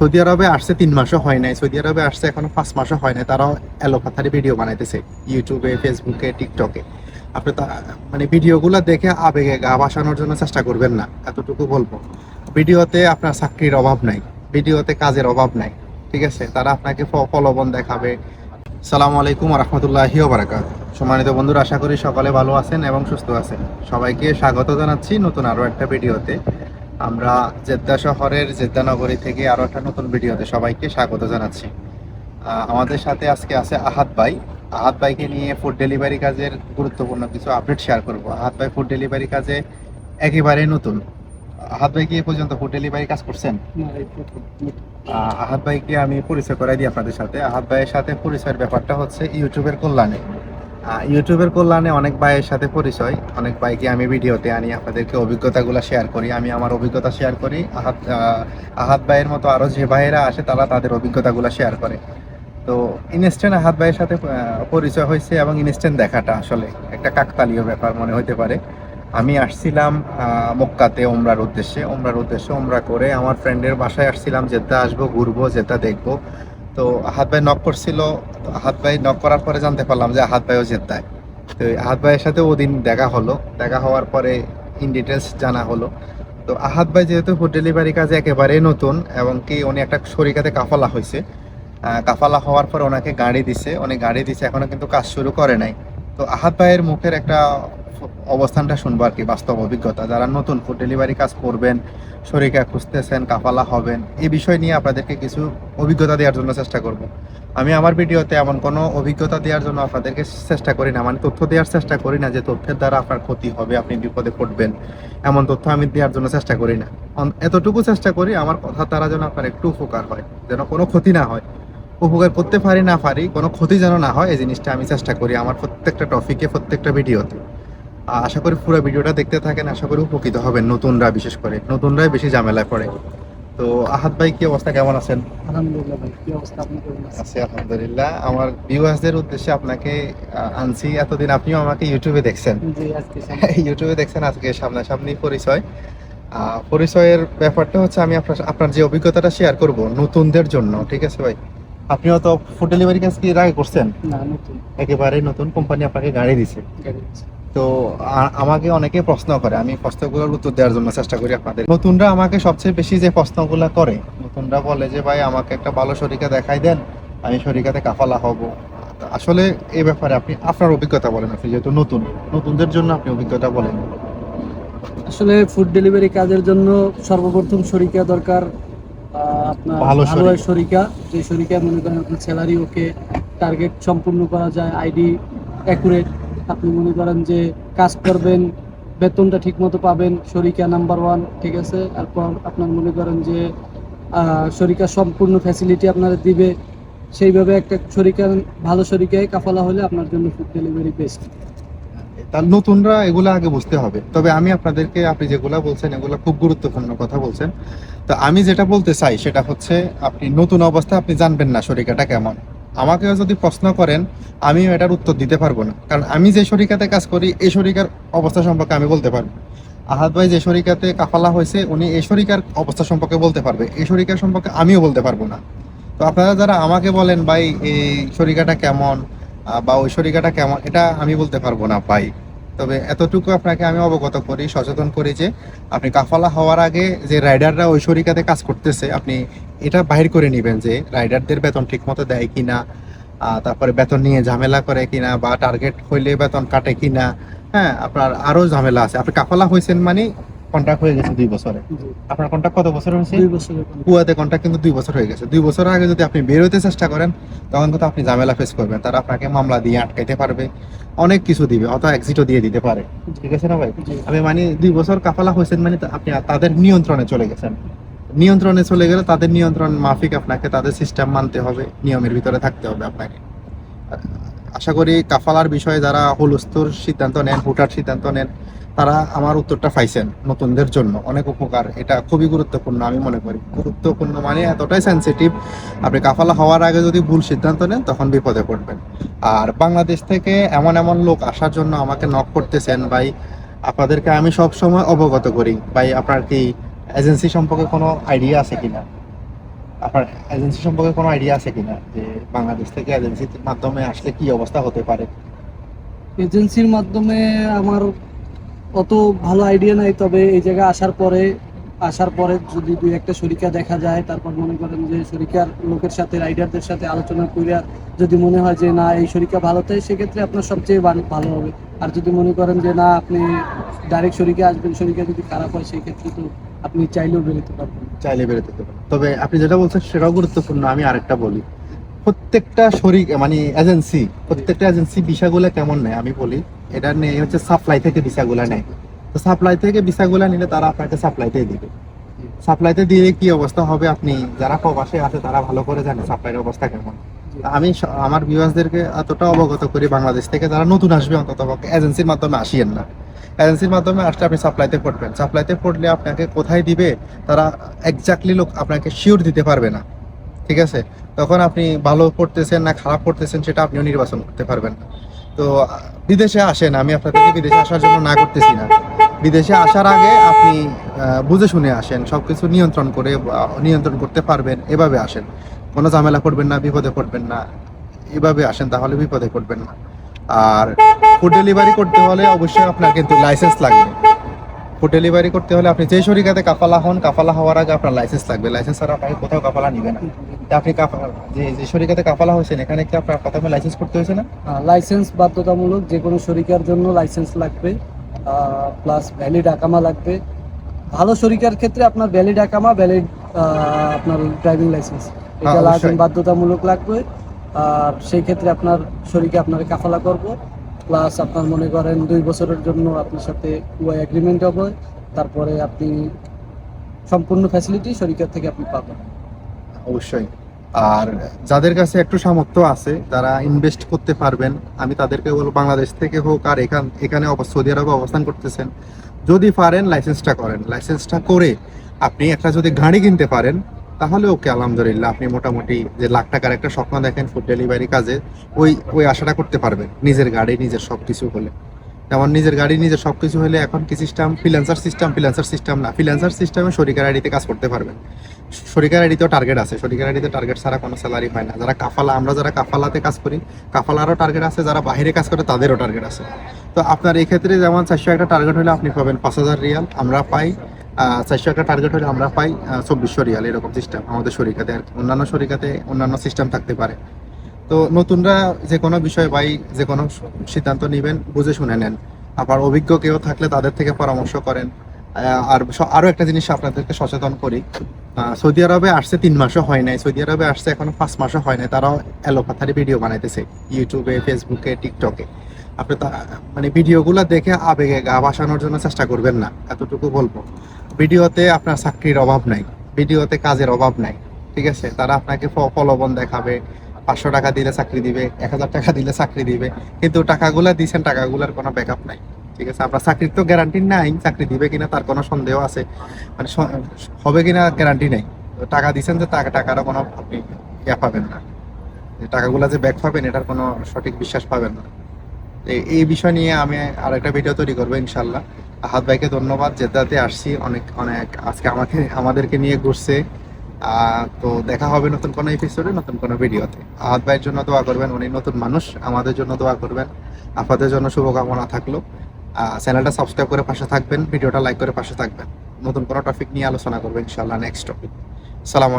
Saudi আরবে আসছে তিন মাসও হয় নাই। সৌদি আরবে আসছে এখনও পাঁচ মাসও হয় নাই। তারাও এলোপাথারি ভিডিও বানাইতেছে ইউটিউবে, ফেসবুকে, টিকটকে। আপনি তা মানে ভিডিওগুলো দেখে আবেগে গা ভাসানোর জন্য চেষ্টা করবেন না, এতটুকু বলব। ভিডিওতে আপনার চাকরির অভাব নাই, ভিডিওতে কাজের অভাব নাই, ঠিক আছে? তারা আপনাকে ফ- প্রলোভন দেখাবে। সালামু আলাইকুম রহমতুল্লাহি বারাকাত সম্মানিত বন্ধুরা, আশা করি সকলে ভালো আছেন এবং সুস্থ আছেন। সবাইকে স্বাগত জানাচ্ছি নতুন আরও একটা ভিডিওতে। আমরা জেদ্দা শহরের জেদ্দা নগরী থেকে আরও একটা নতুন ভিডিওতে সবাইকে স্বাগত জানাচ্ছি। আমাদের সাথে আজকে আছে আহাত ভাই। আহাত ভাইকে নিয়ে ফুড ডেলিভারি কাজের গুরুত্বপূর্ণ কিছু আপডেট শেয়ার করব। আহাত ভাই ফুড ডেলিভারি কাজে একেবারে নতুন। আহাত ভাই কি পর্যন্ত ফুড ডেলিভারি কাজ করছেন? আহ, আহাত ভাইকে আমি পরিচয় করাই দিই আপনাদের সাথে। আহাত ভাইয়ের সাথে পরিচয়ের ব্যাপারটা হচ্ছে ইউটিউবের কল্যাণে। ইউটিউবের কল্যাণে অনেক ভাইয়ের সাথে পরিচয়, অনেক ভাইকে আমি ভিডিওতে আনি, আপনাদেরকে অভিজ্ঞতাগুলো শেয়ার করি, আমি আমার অভিজ্ঞতা শেয়ার করি, আহাত আহাত ভাইয়ের মতো আরও যে ভাইয়েরা আসে তারা তাদের অভিজ্ঞতাগুলো শেয়ার করে। তো ইনস্ট্যান্ট আহাত ভাইয়ের সাথে পরিচয় হয়েছে এবং ইনস্ট্যান্ট দেখাটা আসলে একটা কাকতালীয় ব্যাপার মনে হতে পারে। আমি আসছিলাম মক্কাতে ওমরার উদ্দেশ্যে ওমরার উদ্দেশ্যে ওমরা করে আমার ফ্রেন্ডের বাসায় আসছিলাম জেদ্দা আসব, ঘুরবো জেদ্দা দেখব। তো আহাত ভাই নক করছিল আহাত ভাই নক করার পরে জানতে পারলাম যে আহাত ভাইও জেদ্দায়। তো আহাত ভাইয়ের সাথে ওদিন দেখা হলো। দেখা হওয়ার পরে ইন ডিটেলস জানা হলো। তো আহাত ভাই যেহেতু ফুড ডেলিভারি কাজে একেবারেই নতুন এবং কি উনি একটা শরিকাতে কাফালা হয়েছে কাফালা হওয়ার পর ওনাকে গাড়ি দিছে। উনি গাড়ি দিছে, এখনও কিন্তু কাজ শুরু করে নাই। তো আহাত ভাইয়ের মুখের একটা অবস্থানটা শুনব আর কি, বাস্তব অভিজ্ঞতা। যারা নতুন ফুড ডেলিভারি কাজ করবেন, শরিকা খুঁজতেছেন, কাফালা হবেন, এই বিষয় নিয়ে আপনাদেরকে কিছু অভিজ্ঞতা দেওয়ার জন্য চেষ্টা করব। আমি আমার ভিডিওতে এমন কোনো অভিজ্ঞতা দেওয়ার জন্য আপনাদেরকে চেষ্টা করি না মানে তথ্য দেওয়ার চেষ্টা করি না যে তথ্যের দ্বারা আপনার ক্ষতি হবে, আপনি বিপদে পড়বেন। এমন তথ্য আমি দেওয়ার জন্য চেষ্টা করি না। এতটুকু চেষ্টা করি আমার কথা দ্বারা যেন আপনার একটু উপকার হয়, যেন কোনো ক্ষতি না হয়। উপকার করতে পারি না পারি, কোনো ক্ষতি যেন না হয়, এই জিনিসটা আমি চেষ্টা করি আমার প্রত্যেকটা টপিকে প্রত্যেকটা ভিডিওতে আশা করি পুরো ভিডিওটা দেখতে থাকেন আশা করি উপকৃত হবেন নতুনরা বিশেষ করে নতুনরাই বেশি ঝামেলায় পড়ে। তো আহাত ভাই কি অবস্থা? কেমন আছেন? আলহামদুলিল্লাহ ভাই কি অবস্থা আপনি আছি আলহামদুলিল্লাহ। আমার ভিউয়ার্সদের উদ্দেশ্যে আপনাকে আনছি। এতদিন আপনিও আমাকে ইউটিউবে দেখছেন। জি আজকে ইউটিউবে দেখছেন আজকে সামনাসামনি পরিচয়। পরিচয়ের ব্যাপারটা হচ্ছে আমি আপনার আপনার যে অভিজ্ঞতাটা শেয়ার করব নতুনদের জন্য ঠিক আছে ভাই? আপনিও তো ফুড ডেলিভারি কাজ কি আগে করছেন? না নতুন। একেবারে নতুন কোম্পানি আপনাকে গাড়ি দিছে। গাড়ি আছে। তো আমাকে অনেকে প্রশ্ন করে আমি প্রশ্নগুলোর উত্তর দেওয়ার জন্য চেষ্টা করি আপনাদের। নতুনরা আমাকে সবচেয়ে বেশি যে প্রশ্নগুলো করে নতুনরা বলে যে ভাই আমাকে একটা ভালো শরিকা দেখাই দেন আমি শরিকাতে কাফালা হব। আসলে এই ব্যাপারে আপনি আপনার অভিজ্ঞতা বলেন আপনি যেহেতু নতুন। নতুনদের জন্য আপনি অভিজ্ঞতা বলেন। আসলে ফুড ডেলিভারি কাজের জন্য সর্বপ্রথম শরিকা দরকার আপনার ভালো। শরিকা। যে শরিকা মনে করেন আপনার স্যালারি ওকে টার্গেট সম্পূর্ণ করা যায় আইডি অ্যাকুরেট আপনি মনে করেন যে কাজ করবেন, বেতনটা ঠিক মতো পাবেন, শরিকা নাম্বার ওয়ান ঠিক আছে? তারপর আপনার মনে করেন যে শরিকা সম্পূর্ণ ফ্যাসিলিটি আপনারা দিবে। সেইভাবে একটা শরিকা, ভালো শরিকায় কাফালা হলে আপনার জন্য ফুড ডেলিভারি বেস্ট তার নতুনরা এগুলো আগে বুঝতে হবে। তবে আমি আপনাদেরকে, আপনি যেগুলা বলছেন, এগুলো খুব গুরুত্বপূর্ণ কথা বলছেন। তো আমি যেটা বলতে চাই, সেটা হচ্ছে, আপনি নতুন অবস্থা আপনি জানবেন না শরিকাটা কেমন। আমাকেও যদি প্রশ্ন করেন, আমিও এটার উত্তর দিতে পারব না। কারণ আমি যে শরিকাতে কাজ করি, এই শরিকার অবস্থা সম্পর্কে আমি বলতে পারব। আহাদ ভাই যে শরিকাতে কাফালা হয়েছে, উনি এই শরিকার অবস্থা সম্পর্কে বলতে পারবে। এই শরিকার সম্পর্কে আমিও বলতে পারব না। তো আপনারা যারা আমাকে বলেন, ভাই, এই শরিকাটা কেমন? বা ওই শরিকাটা কেমন? এটা আমি বলতে পারব না, ভাই। তবে এতটুকু আপনাকে আমি অবগত করি, সচেতন করি যে, আপনি কাফালা হওয়ার আগে যে রাইডাররা ওই শরিকাতে কাজ করতেছে, আপনি এটা বাহির করে নেবেন যে রাইডারদের বেতন ঠিক মতো দেয় কিনা তারপরে বেতন নিয়ে ঝামেলা করে কিনা বা টার্গেট হইলে বেতন কাটে কিনা হ্যাঁ আপনার আরও ঝামেলা আছে। আপনি কাফালা হয়েছেন মানে কন্ট্রাক্ট হয়ে গেছে দুই বছরে। আপনার কন্ট্রাক্ট কত বছর হয়েছে? দুই কুয়াতে কন্ট্রাক্ট কিন্তু দুই বছর হয়ে গেছে। দুই বছর আগে যদি আপনি বের হইতে চেষ্টা করেন তখন কিন্তু আপনি ঝামেলা ফেস করবেন। তারা আপনাকে মামলা দিয়ে আটকাইতে পারবে অনেক কিছু দিবে অথবা এক্সিটও দিয়ে দিতে পারে। ঠিক আছে না ভাই? আমি মানে দুই বছর কাফালা হয়েছেন মানে আপনি তাদের নিয়ন্ত্রণে চলে গেছেন। নিয়ন্ত্রণে চলে গেলে তাদের নিয়ন্ত্রণ মাফিক আপনাকে, তাদের সিস্টেম মানতে হবে, নিয়মের ভিতরে থাকতে হবে আপনাকে। আশা করি কাফালার বিষয়ে যারা হুলস্থুর সিদ্ধান্ত নেন, হুটার সিদ্ধান্ত নেন, তারা আমার উত্তরটা পাইছেন নতুনদের জন্য। অনেক উপকার। এটা খুবই গুরুত্বপূর্ণ, আমি মনে করি। গুরুত্বপূর্ণ মানে এতটাই সেন্সিটিভ আপনি কাফালা হওয়ার আগে যদি ভুল সিদ্ধান্ত নেন, তখন বিপদে পড়বেন। আর বাংলাদেশ থেকে এমন এমন লোক আসার জন্য আমাকে নক করতেছেন, ভাই, আপনাদেরকে আমি সব সময় অবগত করি। ভাই, আপনার কি এজেন্সি সম্পর্কে কোনো আইডিয়া আছে কিনা? আপনার এজেন্সি সম্পর্কে কোনো আইডিয়া আছে কিনা? যে বাংলাদেশ থেকে এজেন্সির মাধ্যমে আসলে কি অবস্থা হতে পারে? এজেন্সির মাধ্যমে আমার অত ভালো আইডিয়া নাই, তবে এই জায়গায় আসার পরে আসার পরে যদি দুই একটা শরিকা দেখা যায়, তারপর মনে করেন যে শরিকার লোকের সাথে রাইডারদের সাথে আলোচনা করে যদি মনে হয় যে না, এই শরিকা ভালো, তাই সেক্ষেত্রে আপনার সবচেয়ে ভালো- হবে। আর যদি মনে করেন যে না, আপনি ডাইরেক্ট শরিকে আসবেন, শরিকা যদি খারাপ হয় সেক্ষেত্রে তো আপনি চাইলেও বেরোতে পারবেন। চাইলে বেরোতে দেবেন তবে আপনি যেটা বলছেন সেটাও গুরুত্বপূর্ণ আমি আরেকটা বলি। প্রত্যেকটা শরিক মানে এজেন্সি প্রত্যেকটা এজেন্সি ভিসাগুলো কেমন নেয় আমি বলি। এটা নেই হচ্ছে সাপ্লাই থেকে ভিসাগুলো নেয়। তো সাপ্লাই থেকে ভিসাগুলো নিলে তারা আপনাকে সাপ্লাইতে দিবে। সাপ্লাইতে দিয়ে কি অবস্থা হবে আপনি যারা প্রবাসে আছে তারা ভালো করে জানে সাপ্লাইয়ের অবস্থা কেমন। আমি আমার ভিউয়ার্সদেরকে এতটা অবগত করি বাংলাদেশ থেকে যারা নতুন আসবে অন্তত এজেন্সির মাধ্যমে আসিয়েন না। এজেন্সির মাধ্যমে আসলে আপনি সাপ্লাইতে পড়বেন। সাপ্লাইতে পড়লে আপনাকে কোথায় দিবে, তারা এক্স্যাক্টলি লোক আপনাকে শিওর দিতে পারবে না। ঠিক আছে? তখন আপনি ভালো পড়তেছেন না খারাপ পড়তেছেন সেটা আপনিও নির্বাচন করতে পারবেন না। তো, বিদেশে আসেন, আমি আপনাদেরকে বিদেশে আসার জন্য না করতেছি না। বিদেশে আসার আগে আপনি বুঝে শুনে আসেন, সবকিছু নিয়ন্ত্রণ করে নিয়ন্ত্রণ করতে পারবেন, এভাবে আসেন। কোনো ঝামেলা করবেন না, বিপদে পড়বেন না। এভাবে আসেন, তাহলে বিপদে পড়বেন না। আর ফুড ডেলিভারি করতে হলে অবশ্যই আপনার কিন্তু লাইসেন্স লাগবে। ফুড ডেলিভারি করতে হলে আপনি যে শরিকাতে কাফালা হন কাফালা হওয়ার আগে আপনার লাইসেন্স লাগবে। লাইসেন্স ছাড়া আপনাকে কোথাও কাফালা নিবে না। আপনি কাফালা যে যে শরিকাতে কাফালা হয়েছেন এখানে কি আপনার প্রথমে লাইসেন্স করতে হয়েছে না? লাইসেন্স বাধ্যতামূলক যে কোনো শরিকার জন্য লাইসেন্স লাগবে। প্লাস ভ্যালিড আকামা লাগবে। ভালো শরিকার ক্ষেত্রে আপনার ভ্যালিড আকামা ভ্যালিড আপনার ড্রাইভিং লাইসেন্স এটা হ্যাঁ, লাগবে বাধ্যতামূলক লাগবে। সেই ক্ষেত্রে আপনার শরিকে আপনার কাফালা করব। প্লাস আপনার মনে করেন দুই বছরের জন্য আপনার সাথে ওয়াই অ্যাগ্রিমেন্ট হবে। তারপরে আপনি সম্পূর্ণ ফ্যাসিলিটি শরিকার থেকে আপনি পাবেন। অবশ্যই। আর যাদের কাছে একটু সামর্থ্য আছে যারা ইনভেস্ট করতে পারবেন। আমি তাদেরকে বলব, বাংলাদেশ থেকে হোক আর এখান, এখানে সৌদি আরবে অবস্থান করতেছেন, যদি পারেন লাইসেন্সটা করেন। লাইসেন্সটা করে আপনি একটা যদি গাড়ি কিনতে পারেন তাহলে ওকে আলহামদুলিল্লাহ, আপনি মোটামুটি যে লাখ টাকার একটা স্বপ্ন দেখেন ফুড ডেলিভারি কাজে, ওই ওই আশাটা করতে পারবেন, নিজের গাড়ি, নিজের সব কিছু হলে। যেমন নিজের গাড়ি, নিজের সব কিছু হলে এখন কি system freelancer system freelancer system না। ফ্রিল্যান্সার সিস্টেমে শরিকার আইডিতে কাজ করতে পারবেন। শরিকার আইডিতেও টার্গেট আছে। শরিকার আইডিতে টার্গেট ছাড়া কোনো স্যালারি হয় না। যারা কাফালা, আমরা যারা কাফালাতে কাজ করি, কাফালারও টার্গেট আছে, যারা বাইরে কাজ করে, তাদেরও টার্গেট আছে। তো আপনার এই ক্ষেত্রে যেমন চারশো একটা টার্গেট হলে আপনি পাবেন পাঁচ হাজার রিয়াল, আমরা পাই চারশো একটা টার্গেট হলে আমরা পাই চব্বিশশো রিয়াল এরকম সিস্টেম আমাদের শরিকাতে আর অন্যান্য শরিকাতে অন্যান্য সিস্টেম থাকতে পারে। তো নতুনরা যে কোনো বিষয় বাই যে কোনো সিদ্ধান্ত নেবেন, বুঝে শুনে নেন। আবার অভিজ্ঞ কেউ থাকলে তাদের থেকে পরামর্শ করেন। আর স- আরও একটা জিনিস আপনাদেরকে সচেতন করি। সৌদি আরবে আসছে তিন মাসও হয় নাই। সৌদি আরবে আসছে এখনও পাঁচ মাসও হয় নাই। তারাও এলোপাথারি ভিডিও বানাইতেছে ইউটিউবে ফেসবুকে টিকটকে আপনি তা মানে ভিডিওগুলো দেখে আবেগে গা ভাসানোর জন্য চেষ্টা করবেন না, এতটুকু বলব। ভিডিওতে আপনার চাকরির অভাব নাই, ভিডিওতে কাজের অভাব নাই, ঠিক আছে? তারা আপনাকে ফ- প্রলোভন দেখাবে, পাঁচশো টাকা দিলে চাকরি দিবে, এক হাজার টাকা দিলে চাকরি দিবে, কিন্তু টাকাগুলা দিয়েছেন টাকাগুলার কোনো ব্যাকআপ নাই, ঠিক আছে? আপনার চাকরির তো গ্যারান্টি নাই, চাকরি দিবে কিনা তার কোনো সন্দেহ আছে মানে হবে কিনা গ্যারান্টি নেই টাকা দিচ্ছেন যে টাকা টাকারও কোনো আপনি ইয়া পাবেন না টাকাগুলা যে ব্যাক পাবেন এটার কোনো সঠিক বিশ্বাস পাবেন না। এই বিষয় নিয়ে আমি আর একটা ভিডিও তৈরি করব ইনশাল্লাহ আহাত ভাইকে ধন্যবাদ যেটাতে আসছি। অনেক অনেক আজকে আমাকে, আমাদেরকে নিয়ে ঘুরছে। তো দেখা হবে নতুন কোনো এপিসোডে নতুন কোনো ভিডিওতে আহাত ভাইয়ের জন্য দোয়া করবেন, উনি নতুন মানুষ, আমাদের জন্য দোয়া করবেন। আপনাদের জন্য শুভকামনা থাকল। চ্যানেলটা সাবস্ক্রাইব করে পাশে থাকবেন, ভিডিওটা লাইক করে পাশে থাকবেন। নতুন কোনো টপিক নিয়ে আলোচনা করবেন ইনশাল্লাহ নেক্সট টপিক সালাম